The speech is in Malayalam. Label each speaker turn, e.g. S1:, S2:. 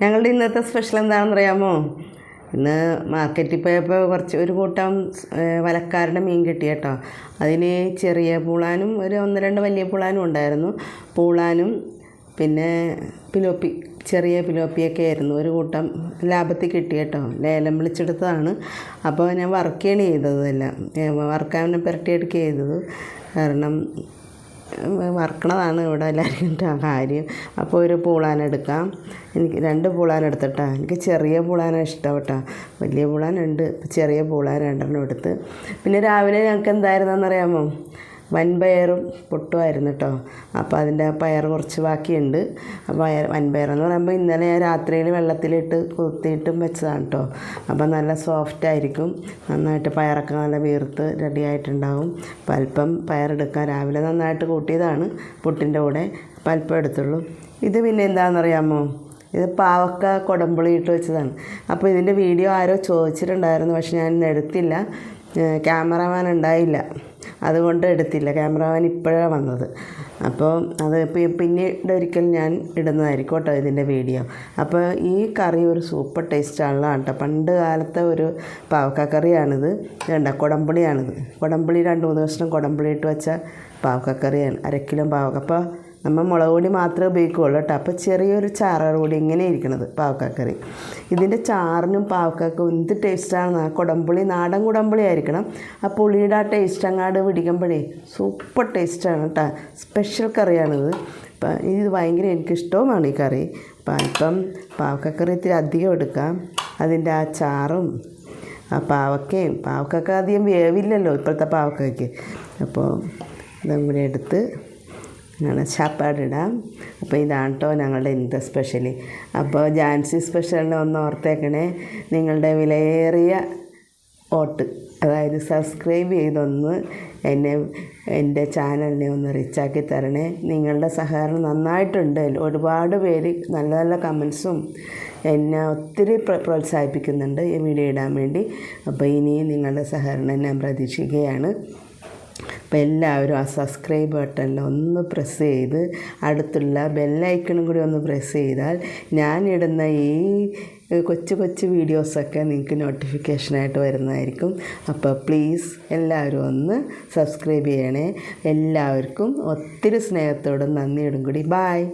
S1: ഞങ്ങളുടെ ഇന്നത്തെ സ്പെഷ്യൽ എന്താണെന്ന് അറിയാമോ ഇന്ന് മാർക്കറ്റിൽ പോയപ്പോൾ കുറച്ച് ഒരു കൂട്ടം വലക്കാരുടെ മീൻ കിട്ടി കേട്ടോ. അതിന് ചെറിയ പൂളാനും ഒരു ഒന്ന് രണ്ട് വലിയ പൂളാനും ഉണ്ടായിരുന്നു. പൂളാനും പിന്നെ പിലോപ്പി ചെറിയ പിലോപ്പിയൊക്കെ ആയിരുന്നു. ഒരു കൂട്ടം ലാഭത്തിൽ കിട്ടി കേട്ടോ. ലേലം വിളിച്ചെടുത്തതാണ്. അപ്പോൾ ഞാൻ വർക്കാണ് ചെയ്യണം എല്ലാം വറുക്കാൻ പുരട്ടിയെടുക്കുക ചെയ്തത്. കാരണം വറക്കണതാണ് ഇവിടെ എല്ലാവർക്കും കാര്യം. അപ്പോൾ ഒരു പൂളാൻ എടുക്കാം. എനിക്ക് രണ്ട് പൂളാൻ എടുത്തിട്ടാ. എനിക്ക് ചെറിയ പൂളാനാണ് ഇഷ്ടം കേട്ടോ വലിയ പൂളാനുണ്ട്. ചെറിയ പൂളാൻ രണ്ടെണ്ണം എടുത്ത്. പിന്നെ രാവിലെ ഞങ്ങൾക്ക് എന്തായിരുന്നെന്നറിയാമോ? വൻപയറും പൊട്ടുമായിരുന്നു കേട്ടോ അപ്പോൾ അതിന്റെ പയർ കുറച്ച് ബാക്കിയുണ്ട്. പയർ വൻപയറെന്ന് പറയുമ്പോൾ ഇന്നലെ ഞാൻ രാത്രിയിൽ വെള്ളത്തിലിട്ട് കുത്തിയിട്ടും വെച്ചതാണ് കേട്ടോ അപ്പോൾ നല്ല സോഫ്റ്റ് ആയിരിക്കും. നന്നായിട്ട് പയറൊക്കെ നല്ല വീർത്ത് റെഡി ആയിട്ടുണ്ടാവും. അപ്പോൾ അല്പം പയറെടുക്കാൻ രാവിലെ നന്നായിട്ട് കൂട്ടിയതാണ് പുട്ടിന്റെ കൂടെ. അല്പം എടുത്തുള്ളൂ. ഇത് പിന്നെ എന്താണെന്നറിയാമോ ഇത് പാവക്ക കൊടമ്പുളി ഇട്ട് വെച്ചതാണ്. അപ്പോൾ ഇതിന്റെ വീഡിയോ ആരോ ചോദിച്ചിട്ടുണ്ടായിരുന്നു. പക്ഷെ ഞാൻ എടുത്തില്ല. ക്യാമറമാൻ ഉണ്ടായില്ല. അതുകൊണ്ട് എടുത്തില്ല. ക്യാമറമാൻ ഇപ്പോഴാണ് വന്നത്. അപ്പോൾ അത് പിന്നീട് ഒരിക്കൽ ഞാൻ ഇടുന്നതായിരിക്കും കേട്ടോ ഇതിന്റെ വീഡിയോ. അപ്പോൾ ഈ കറി ഒരു സൂപ്പർ ടേസ്റ്റാണല്ലോ കേട്ടോ. പണ്ട് കാലത്തെ ഒരു പാവക്കക്കറിയാണിത്. വേണ്ട കുടംപുളിയാണിത്. കുടംപുളി രണ്ട് മൂന്ന് വർഷം കുടംപുളി ഇട്ട് വെച്ച പാവക്കക്കറിയാണ്. കറിയാണ് അര കിലോ പാവക്ക. അപ്പോൾ നമ്മൾ മുളക് പൊടി മാത്രമേ ഉപയോഗിക്കുകയുള്ളൂ കേട്ടോ. അപ്പോൾ ചെറിയൊരു ചാറോട് കൂടി ഇങ്ങനെ ഇരിക്കണത് പാവക്കാക്കറി. ഇതിന്റെ ചാറിനും പാവക്കാക്കും എന്ത് ടേസ്റ്റാണ് കുടംപുളി നാടൻ കുടംപുളി ആയിരിക്കണം. ആ പുളിയുടെ ആ ടേസ്റ്റ് അങ്ങാട് പിടിക്കുമ്പോഴേ സൂപ്പർ ടേസ്റ്റാണ് കേട്ടോ. സ്പെഷ്യൽ കറിയാണിത് അപ്പം ഇത് ഭയങ്കര എനിക്കിഷ്ടവുമാണ് ഈ കറി. അപ്പം അല്പം പാവക്കക്കറി ഇത്തിരി അധികം എടുക്കാം. അതിന്റെ ആ ചാറും ആ പാവക്കയും പാവക്കൊക്കെ അധികം വേവില്ലല്ലോ ഇപ്പോഴത്തെ പാവക്കയ്ക്ക് അപ്പോൾ ഇതും കൂടി എടുത്ത് അങ്ങനെ ചാപ്പാടിടാം. അപ്പോൾ ഇതാണ് കേട്ടോ ഞങ്ങളുടെ ഇന്നത്തെ സ്പെഷ്യൽ അപ്പോൾ ജാൻസി സ്പെഷ്യലിനെ ഒന്ന് ഓർത്തേക്കണേ. നിങ്ങളുടെ വിലയേറിയ വോട്ട് അതായത് സബ്സ്ക്രൈബ് ചെയ്തൊന്ന് എന്നെ എന്റെ ചാനലിനെ ഒന്ന് റിച്ചാക്കി തരണേ. നിങ്ങളുടെ സഹകരണം നന്നായിട്ടുണ്ട്. ഒരുപാട് പേര് നല്ല നല്ല കമൻസും എന്നെ ഒത്തിരി പ്ര- പ്രോത്സാഹിപ്പിക്കുന്നുണ്ട് ഈ വീഡിയോ ഇടാൻ വേണ്ടി. അപ്പോൾ ഇനിയും നിങ്ങളുടെ സഹകരണം ഞാൻ പ്രതീക്ഷിക്കുകയാണ്. അപ്പോൾ എല്ലാവരും ആ സബ്സ്ക്രൈബ് ബട്ടണിൽ ഒന്ന് പ്രസ് ചെയ്ത് അടുത്തുള്ള ബെല്ലൈക്കണും കൂടി ഒന്ന് പ്രസ് ചെയ്താൽ ഞാനിടുന്ന ഈ കൊച്ചു കൊച്ചു വീഡിയോസൊക്കെ നിങ്ങൾക്ക് നോട്ടിഫിക്കേഷനായിട്ട് വരുന്നതായിരിക്കും. അപ്പോൾ പ്ലീസ് എല്ലാവരും ഒന്ന് സബ്സ്ക്രൈബ് ചെയ്യണേ. എല്ലാവർക്കും ഒത്തിരി സ്നേഹത്തോടും നന്ദിയോടും കൂടി. ബായ്